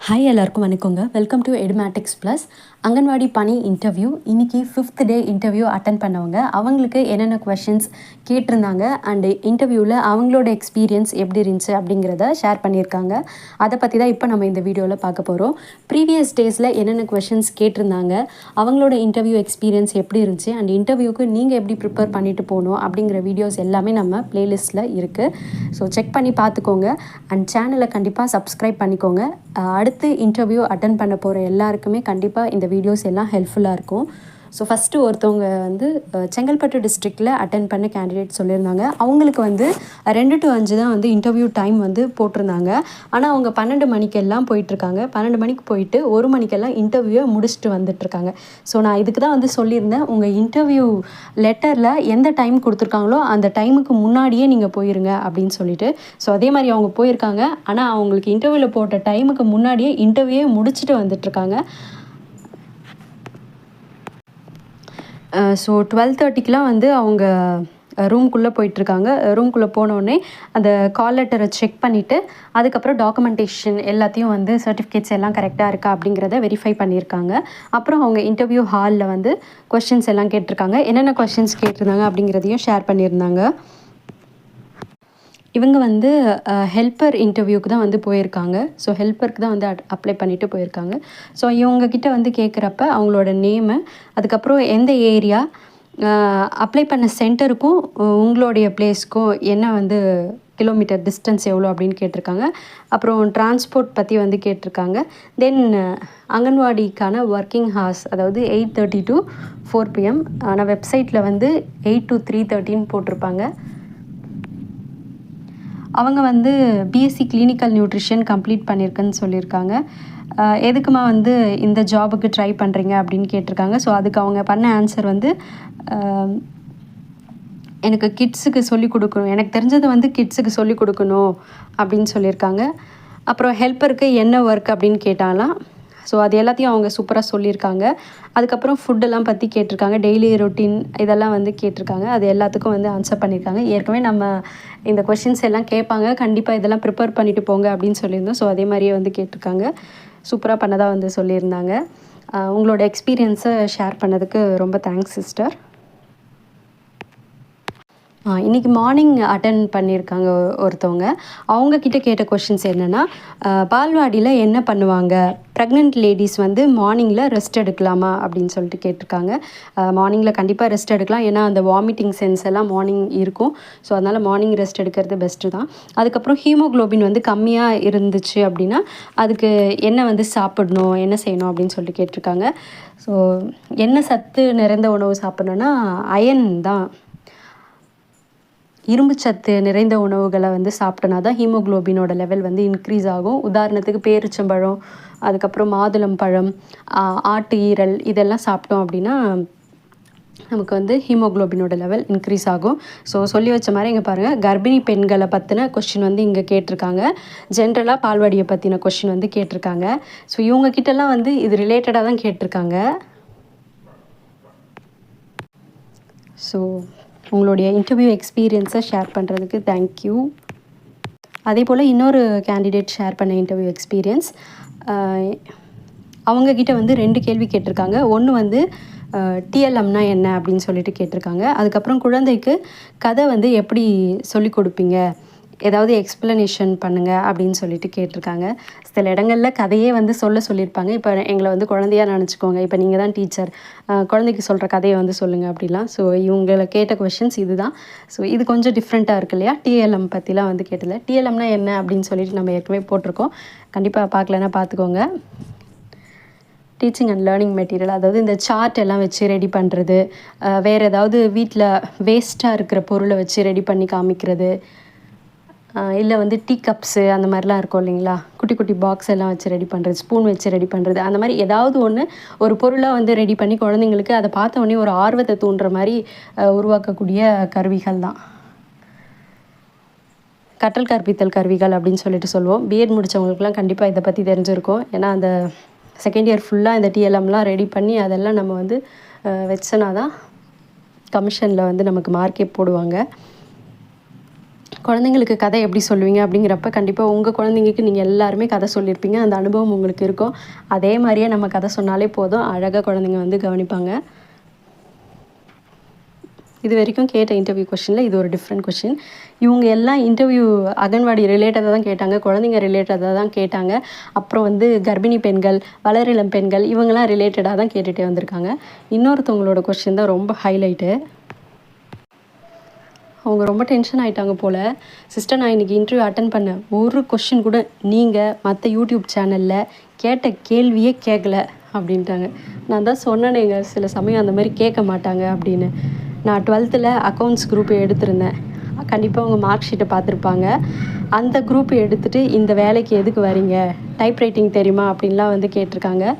Hi எல்லாருக்கும் வணக்கங்க. Welcome to Edumatics plus Anganwadi பணி இன்டர்வியூ இன்றைக்கி ஃபிஃப்த் டே இன்டர்வியூ அட்டன் பண்ணவங்க. அவங்களுக்கு என்னென்ன கொஷின்ஸ் கேட்டிருந்தாங்க? அண்டு இன்டர்வியூவில் அவங்களோட எக்ஸ்பீரியன்ஸ் எப்படி இருந்துச்சு அப்படிங்கிறத ஷேர் பண்ணியிருக்காங்க. அதை பற்றி தான் இப்போ நம்ம இந்த வீடியோவில் பார்க்க போகிறோம் ப்ரீவியஸ் டேஸில் என்னென்ன கொஷின்ஸ் கேட்டிருந்தாங்க? அவங்களோட இன்டர்வியூ எக்ஸ்பீரியன்ஸ் எப்படி இருந்துச்சு? அண்ட் இன்டர்வியூக்கு நீங்கள் எப்படி ப்ரிப்பேர் பண்ணிட்டு போகணும்? அப்படிங்கிற வீடியோஸ் எல்லாமே நம்ம ப்ளேலிஸ்ட்டில் இருக்குது ஸோ செக் பண்ணி பார்த்துக்கோங்க. அண்ட் சேனலை கண்டிப்பாக சப்ஸ்கிரைப் பண்ணிக்கோங்க. அடுத்து இன்டர்வியூ அட்டன் பண்ண போகிற எல்லாருக்குமே கண்டிப்பாக இந்த வீடியோஸ் எல்லாம் ஹெல்ப்ஃபுல்லாக இருக்கும். ஸோ ஃபஸ்ட்டு ஒருத்தவங்க வந்து செங்கல்பட்டு டிஸ்ட்ரிக்டில் அட்டன் பண்ண கேண்டிடேட் சொல்லியிருந்தாங்க. அவங்களுக்கு வந்து ரெண்டு டு அஞ்சு தான் வந்து இன்டர்வியூ டைம் வந்து போட்டிருந்தாங்க. ஆனால் அவங்க பன்னெண்டு மணிக்கெல்லாம் போயிட்டுருக்காங்க. பன்னெண்டு மணிக்கு போயிட்டு ஒரு மணிக்கெல்லாம் இன்டர்வியூவை முடிச்சுட்டு வந்துட்டுருக்காங்க. ஸோ நான் இதுக்கு தான் வந்து சொல்லியிருந்தேன். உங்கள் இன்டர்வியூ லெட்டரில் எந்த டைம் கொடுத்துருக்காங்களோ அந்த டைமுக்கு முன்னாடியே நீங்கள் போயிருங்க அப்படின்னு சொல்லிட்டு. ஸோ அதே மாதிரி அவங்க போயிருக்காங்க. ஆனால் அவங்களுக்கு இன்டர்வியூவில் போட்ட டைமுக்கு முன்னாடியே இன்டர்வியூவே முடிச்சுட்டு வந்துட்டுருக்காங்க. ஸோ டுவெல் தேர்ட்டிக்கெலாம் வந்து அவங்க ரூம்குள்ளே போயிட்டுருக்காங்க. ரூம்குள்ளே போனோடனே அந்த கால் லெட்டரை செக் பண்ணிவிட்டு அதுக்கப்புறம் டாக்குமெண்டேஷன் எல்லாத்தையும் வந்து சர்டிஃபிகேட்ஸ் எல்லாம் கரெக்டாக இருக்கா அப்படிங்கிறத வெரிஃபை பண்ணியிருக்காங்க. அப்புறம் அவங்க இன்டர்வியூ ஹாலில் வந்து கொஷின்ஸ் எல்லாம் கேட்டிருக்காங்க. என்னென்ன கொஷின்ஸ் கேட்டிருந்தாங்க அப்படிங்கிறதையும் ஷேர் பண்ணியிருந்தாங்க. இவங்க வந்து ஹெல்ப்பர் இன்டர்வியூக்கு தான் வந்து போயிருக்காங்க. ஸோ ஹெல்ப்பருக்கு தான் வந்து அப்ளை பண்ணிவிட்டு போயிருக்காங்க. ஸோ இவங்கக்கிட்ட வந்து கேட்குறப்ப அவங்களோட நேமு அதுக்கப்புறம் எந்த ஏரியா அப்ளை பண்ண சென்டருக்கும் உங்களுடைய பிளேஸ்க்கும் என்ன வந்து கிலோமீட்டர் டிஸ்டன்ஸ் எவ்வளோ அப்படின்னு கேட்டிருக்காங்க. அப்புறம் டிரான்ஸ்போர்ட் பற்றி வந்து கேட்டிருக்காங்க. தென் அங்கன்வாடிக்கான ஒர்க்கிங் ஹார்ஸ் அதாவது eight thirty to four PM ஆனால் வெப்சைட்டில் வந்து எயிட் டு த்ரீ தேர்ட்டின்னு போட்டிருப்பாங்க. அவங்க வந்து பிஎஸ்சி கிளினிக்கல் நியூட்ரிஷன் கம்ப்ளீட் பண்ணியிருக்குன்னு சொல்லியிருக்காங்க. எதுக்குமா வந்து இந்த ஜாபுக்கு ட்ரை பண்ணுறீங்க அப்படின்னு கேட்டிருக்காங்க. ஸோ அதுக்கு அவங்க பண்ண ஆன்சர் வந்து எனக்கு கிட்ஸுக்கு சொல்லிக் கொடுக்கணும். எனக்கு தெரிஞ்சதை வந்து கிட்ஸுக்கு சொல்லிக் கொடுக்கணும் அப்படின்னு சொல்லியிருக்காங்க. அப்புறம் ஹெல்ப்பருக்கு என்ன ஒர்க் அப்படின்னு கேட்டாலாம். ஸோ அது எல்லாத்தையும் அவங்க சூப்பராக சொல்லியிருக்காங்க. அதுக்கப்புறம் ஃபுட்டெல்லாம் பற்றி கேட்டிருக்காங்க. டெய்லி ரொட்டீன் இதெல்லாம் வந்து கேட்டிருக்காங்க. அது எல்லாத்துக்கும் வந்து ஆன்சர் பண்ணியிருக்காங்க. ஏற்கனவே நம்ம இந்த கொஷின்ஸ் எல்லாம் கேட்பாங்க. கண்டிப்பாக இதெல்லாம் ப்ரிப்பேர் பண்ணிட்டு போங்க அப்படின்னு சொல்லியிருந்தோம். ஸோ அதே மாதிரியே வந்து கேட்டிருக்காங்க. சூப்பராக பண்ணதாக வந்து சொல்லியிருந்தாங்க. உங்களோட எக்ஸ்பீரியன்ஸை ஷேர் பண்ணதுக்கு ரொம்ப தேங்க்ஸ் சிஸ்டர் இன்றைக்கி மார்னிங் அட்டன் பண்ணியிருக்காங்க ஒருத்தவங்க. அவங்கக்கிட்ட கேட்ட கொஷின்ஸ் என்னென்னா பால்வாடியில் என்ன பண்ணுவாங்க? ப்ரெக்னென்ட் லேடிஸ் வந்து மார்னிங்கில் ரெஸ்ட் எடுக்கலாமா? அப்படின்னு சொல்லிட்டு கேட்டிருக்காங்க. மார்னிங்கில் கண்டிப்பாக ரெஸ்ட் எடுக்கலாம். ஏன்னா அந்த வாமிட்டிங் சென்ஸ் எல்லாம் மார்னிங் இருக்கும். ஸோ அதனால் மார்னிங் ரெஸ்ட் எடுக்கிறது பெஸ்ட்டு தான். அதுக்கப்புறம் ஹீமோகுளோபின் வந்து கம்மியாக இருந்துச்சு அப்படின்னா அதுக்கு என்ன வந்து சாப்பிடணும்? என்ன செய்யணும்? அப்படின்னு சொல்லிட்டு கேட்டிருக்காங்க. ஸோ என்ன சத்து நிறைந்த உணவு சாப்பிட்ணுன்னா அயன் தான். இரும்புச்சத்து நிறைந்த உணவுகளை வந்து சாப்பிட்டனா தான் ஹீமோக்ளோபினோட லெவல் வந்து இன்க்ரீஸ் ஆகும். உதாரணத்துக்கு பேரிச்சம்பழம் அதுக்கப்புறம் மாதுளம் பழம் ஆட்டு ஈரல் இதெல்லாம் சாப்பிட்டோம் அப்படின்னா நமக்கு வந்து ஹீமோகுளோபினோட லெவல் இன்க்ரீஸ் ஆகும். ஸோ சொல்லி வச்ச மாதிரி இங்கே பாருங்கள் கர்ப்பிணி பெண்களை பற்றின கொஷின் வந்து இங்கே கேட்டிருக்காங்க. ஜென்ரலாக பால்வாடியை பற்றின கொஷின் வந்து கேட்டிருக்காங்க. ஸோ இவங்கக்கிட்டலாம் வந்து இது ரிலேட்டடாக தான் கேட்டிருக்காங்க. ஸோ உங்களுடைய இன்டர்வியூ எக்ஸ்பீரியன்ஸை ஷேர் பண்ணுறதுக்கு தேங்க்யூ அதே போல் இன்னொரு கேண்டிடேட் ஷேர் பண்ண இன்டர்வியூ எக்ஸ்பீரியன்ஸ் அவங்கக்கிட்ட வந்து ரெண்டு கேள்வி கேட்டிருக்காங்க. ஒன்று வந்து டிஎல்எம்னா என்ன அப்படின்னு சொல்லிட்டு கேட்டிருக்காங்க. அதுக்கப்புறம் குழந்தைக்கு கதை வந்து எப்படி சொல்லிக் கொடுப்பீங்க? ஏதாவது எக்ஸ்ப்ளனேஷன் பண்ணுங்கள் அப்படின்னு சொல்லிட்டு கேட்டிருக்காங்க. சில இடங்களில் கதையே வந்து சொல்ல சொல்லியிருப்பாங்க. இப்போ எங்களை வந்து குழந்தையாக நினச்சிக்கோங்க. இப்போ நீங்கள் தான் டீச்சர் குழந்தைக்கு சொல்கிற கதையை வந்து சொல்லுங்கள் அப்படிலாம். ஸோ இவங்களை கேட்ட கொஷின்ஸ் இது தான் ஸோ இது கொஞ்சம் டிஃப்ரெண்ட்டாக இருக்கு இல்லையா? டிஎல்எம் பற்றிலாம் வந்து கேட்டதில்ல டிஎல்எம்னா என்ன அப்படின்னு சொல்லிட்டு நம்ம ஏற்கனவே போட்டிருக்கோம். கண்டிப்பாக பார்க்கலன்னா பார்த்துக்கோங்க. டீச்சிங் அண்ட் லேர்னிங் மெட்டீரியல் அதாவது இந்த சார்ட் எல்லாம் வச்சு ரெடி பண்ணுறது வேறு ஏதாவது வீட்டில் வேஸ்ட்டாக இருக்கிற பொருளை வச்சு ரெடி பண்ணி காமிக்கிறது இல்லை வந்து டீ கப்ஸு அந்த மாதிரிலாம் இருக்கும் இல்லைங்களா? குட்டி குட்டி பாக்ஸ் எல்லாம் வச்சு ரெடி பண்ணுறது ஸ்பூன் வச்சு ரெடி பண்ணுறது அந்த மாதிரி ஏதாவது ஒன்று ஒரு பொருளாக வந்து ரெடி பண்ணி குழந்தைங்களுக்கு அதை பார்த்த உடனே ஒரு ஆர்வத்தை தூண்டுற மாதிரி உருவாக்கக்கூடிய கருவிகள் தான். கற்றல் கற்பித்தல் கருவிகள் அப்படின்னு சொல்லிட்டு சொல்லுவோம். பிஎட் முடித்தவங்களுக்குலாம் கண்டிப்பாக இதை பற்றி தெரிஞ்சிருக்கும். ஏன்னா அந்த செகண்ட் இயர் ஃபுல்லாக இந்த டிஎல்எம்லாம் ரெடி பண்ணி அதெல்லாம் நம்ம வந்து வச்சனா தான் கமிஷனில் வந்து நமக்கு மார்க்கே போடுவாங்க. குழந்தைங்களுக்கு கதை எப்படி சொல்லுவீங்க அப்படிங்கிறப்ப கண்டிப்பாக உங்கள் குழந்தைங்களுக்கு நீங்கள் எல்லாருமே கதை சொல்லியிருப்பீங்க. அந்த அனுபவம் உங்களுக்கு இருக்கும். அதே மாதிரியே நம்ம கதை சொன்னாலே போதும். அழகாக குழந்தைங்க வந்து கவனிப்பாங்க. இது வரைக்கும் கேட்ட இன்டர்வியூ கொஷினில் இது ஒரு டிஃப்ரெண்ட் கொஷின் இவங்க எல்லாம் இன்டர்வியூ அகன்வாடி ரிலேட்டடாக தான் கேட்டாங்க. குழந்தைங்க ரிலேட்டடாக தான் கேட்டாங்க. அப்புறம் வந்து கர்ப்பிணி பெண்கள் வளரிளம் பெண்கள் இவங்கெல்லாம் ரிலேட்டடாக தான் கேட்டுகிட்டே வந்திருக்காங்க. இன்னொருத்தவங்களோட கொஷின் தான் ரொம்ப ஹைலைட்டு அவங்க ரொம்ப டென்ஷன் ஆகிட்டாங்க போல். சிஸ்டர் நான் இன்றைக்கி இன்டர்வியூ அட்டன் பண்ணேன். ஒரு கொஷின் கூட நீங்கள் மற்ற யூடியூப் சேனலில் கேட்ட கேள்வியே கேட்கல அப்படின்ட்டாங்க. நான் தான் சொன்னேனேங்க சில சமயம் அந்த மாதிரி கேட்க மாட்டாங்க அப்படின்னு. நான் டுவெல்த்தில் அக்கௌண்ட்ஸ் குரூப் எடுத்திருந்தேன். கண்டிப்பாக அவங்க மார்க் ஷீட்டை பார்த்துருப்பாங்க. அந்த குரூப் எடுத்துகிட்டு இந்த வேலைக்கு எதுக்கு வரீங்க? டைப் ரைட்டிங் தெரியுமா? அப்படின்லாம் வந்து கேட்டிருக்காங்க.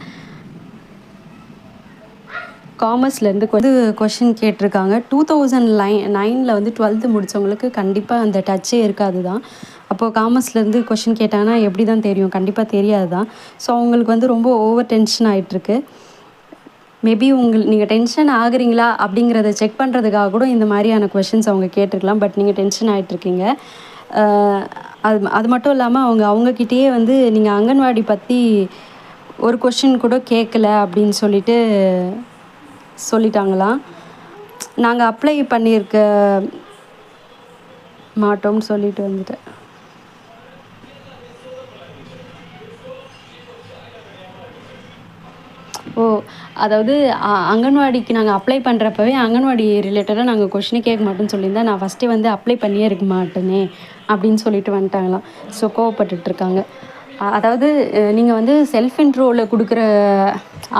காமர்ஸ்லேருந்து வந்து கொஷின் கேட்டிருக்காங்க. டூ தௌசண்ட் லைன் நைனில் வந்து டுவெல்த்து முடித்தவங்களுக்கு கண்டிப்பாக அந்த டச்சே இருக்காது தான் அப்போது காமர்ஸ்லேருந்து கொஷின் கேட்டாங்கன்னா எப்படி தான் தெரியும்? கண்டிப்பாக தெரியாது தான் ஸோ அவங்களுக்கு வந்து ரொம்ப ஓவர் டென்ஷன் ஆகிட்டுருக்கு மேபி உங்கள் நீங்கள் டென்ஷன் ஆகுறீங்களா? அப்படிங்கிறத செக் பண்ணுறதுக்காக கூட இந்த மாதிரியான கொஷின்ஸ் அவங்க கேட்டிருக்கலாம். பட் நீங்கள் டென்ஷன் ஆகிட்ருக்கீங்க அது அது மட்டும் இல்லாமல் அவங்க அவங்கக்கிட்டேயே வந்து நீங்கள் அங்கன்வாடி பற்றி ஒரு கொஷின் கூட கேட்கல அப்படின்னு சொல்லிட்டு சொல்லிட்டாங்களாம் நாங்கள் அப்ளை பண்ணியிருக்க மாட்டோம்னு சொல்லிட்டு வந்துட்டேன். ஓ அதாவது அங்கன்வாடிக்கு நாங்கள் அப்ளை பண்ணுறப்பவே அங்கன்வாடி ரிலேட்டடாக நாங்கள் கொஷினே கேட்க மாட்டோம்னு சொல்லியிருந்தேன் நான் ஃபஸ்ட்டே வந்து அப்ளை பண்ணியே இருக்க மாட்டேனே அப்படின்னு சொல்லிட்டு வந்துட்டாங்களாம். ஸோ கோவப்பட்டுட்ருக்காங்க அதாவது நீங்கள் வந்து செல்ஃப் இன்ட்ரோவில் கொடுக்குற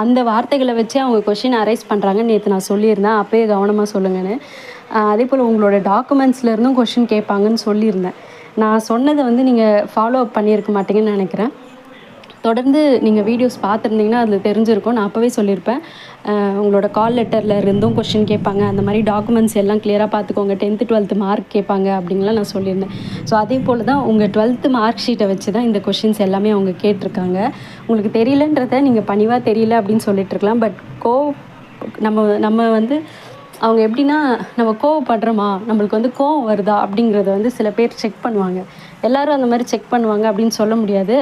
அந்த வார்த்தைகளை வச்சு அவங்க கொஷின் அரைஸ் பண்ணுறாங்கன்னு நேற்று நான் சொல்லியிருந்தேன். அப்போயே கவனமாக சொல்லுங்கன்னு. அதே போல் உங்களோட டாக்குமெண்ட்ஸ்லேருந்தும் கொஷின் கேட்பாங்கன்னு சொல்லியிருந்தேன். நான் சொன்னதை வந்து நீங்கள் ஃபாலோ அப் பண்ணியிருக்க மாட்டீங்கன்னு நினைக்கிறேன். தொடர்ந்து நீங்கள் வீடியோஸ் பார்த்துருந்தீங்கன்னா அதில் தெரிஞ்சிருக்கும். நான் அப்போவே சொல்லியிருப்பேன். உங்களோட கால் லெட்டரில் இருந்தும் கொஷின் கேட்பாங்க. அந்த மாதிரி டாக்குமெண்ட்ஸ் எல்லாம் கிளியராக பார்த்துக்கோங்க. டென்த்து டுவெல்த்து மார்க் கேட்பாங்க அப்படின்லாம் நான் சொல்லியிருந்தேன். ஸோ அதே போல் தான் உங்கள் டுவெல்த்து மார்க் ஷீட்டை வச்சு தான் இந்த கொஷின்ஸ் எல்லாமே அவங்க கேட்டிருக்காங்க. உங்களுக்கு தெரியலன்றத நீங்கள் பணிவாக தெரியல அப்படின்னு சொல்லிட்டுருக்கலாம் பட் கோ நம்ம நம்ம வந்து அவங்க எப்படின்னா நம்ம கோவப்படுறோமா? நம்மளுக்கு வந்து கோவம் வருதா அப்படிங்கிறத வந்து சில பேர் செக் பண்ணுவாங்க. எல்லோரும் அந்த மாதிரி செக் பண்ணுவாங்க அப்படின்னு சொல்ல முடியாது.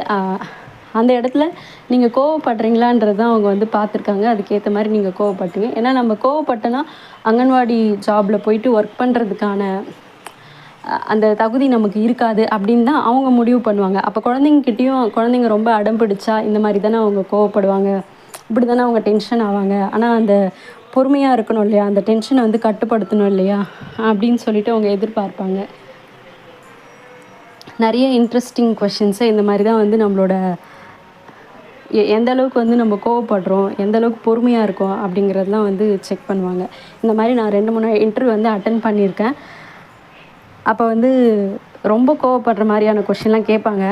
அந்த இடத்துல நீங்கள் கோவப்படுறீங்களான்றது தான் அவங்க வந்து பார்த்துருக்காங்க. அதுக்கேற்ற மாதிரி நீங்கள் கோவப்பட்டீங்க. ஏன்னா நம்ம கோவப்பட்டோன்னா அங்கன்வாடி ஜாபில் போயிட்டு ஒர்க் பண்ணுறதுக்கான அந்த தகுதி நமக்கு இருக்காது அப்படின்னு தான் அவங்க முடிவு பண்ணுவாங்க. அப்போ குழந்தைங்கக்கிட்டேயும் குழந்தைங்க ரொம்ப அடம் பிடிச்சா இந்த மாதிரி தானே அவங்க கோவப்படுவாங்க. இப்படி தானே அவங்க டென்ஷன் ஆவாங்க. ஆனால் அந்த பொறுமையாக இருக்கணும் இல்லையா? அந்த டென்ஷனை வந்து கட்டுப்படுத்தணும் இல்லையா? அப்படின்னு சொல்லிட்டு அவங்க எதிர்பார்ப்பாங்க. நிறைய இன்ட்ரெஸ்டிங் கொஷின்ஸை இந்த மாதிரி தான் வந்து நம்மளோட எந்த அளவுக்கு வந்து நம்ம கோவப்படுறோம் எந்த அளவுக்கு பொறுமையாக இருக்கோம் அப்படிங்கிறதுலாம் வந்து செக் பண்ணுவாங்க. இந்த மாதிரி நான் ரெண்டு மூணு இன்டர்வியூ வந்து அட்டன் பண்ணியிருக்கேன். அப்போ வந்து ரொம்ப கோவப்படுற மாதிரியான கொஷின்லாம் கேட்பாங்க.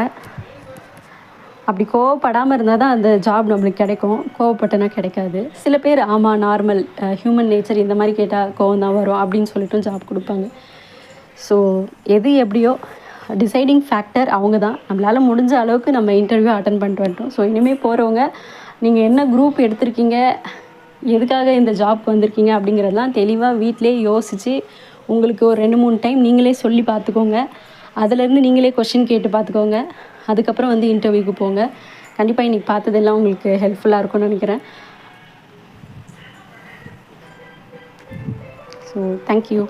அப்படி கோவப்படாமல் இருந்தால் தான் அந்த ஜாப் நம்மளுக்கு கிடைக்கும். கோவப்பட்டனா கிடைக்காது. சில பேர் ஆமாம் நார்மல் ஹியூமன் நேச்சர் இந்த மாதிரி கேட்டால் கோவம் தான் வரும் அப்படின்னு சொல்லிட்டும் ஜாப் கொடுப்பாங்க. ஸோ எது எப்படியோ டிசைடிங் ஃபேக்டர் அவங்க தான் நம்மளால் முடிஞ்ச அளவுக்கு நம்ம இன்டர்வியூ அட்டன் பண்ணிட்டு வந்துட்டோம். ஸோ இனிமேல் போகிறவங்க நீங்கள் என்ன குரூப் எடுத்திருக்கீங்க? எதுக்காக இந்த ஜாப் வந்திருக்கீங்க? அப்படிங்கிறதெல்லாம் தெளிவாக வீட்டிலே யோசித்து உங்களுக்கு ஒரு ரெண்டு மூணு டைம் நீங்களே சொல்லி பார்த்துக்கோங்க. அதுலேருந்து நீங்களே கொஷின் கேட்டு பார்த்துக்கோங்க. அதுக்கப்புறம் வந்து இன்டர்வியூக்கு போங்க. கண்டிப்பாக இன்றைக்கி பார்த்ததெல்லாம் உங்களுக்கு ஹெல்ப்ஃபுல்லாக இருக்கும்னு நினைக்கிறேன். So thank you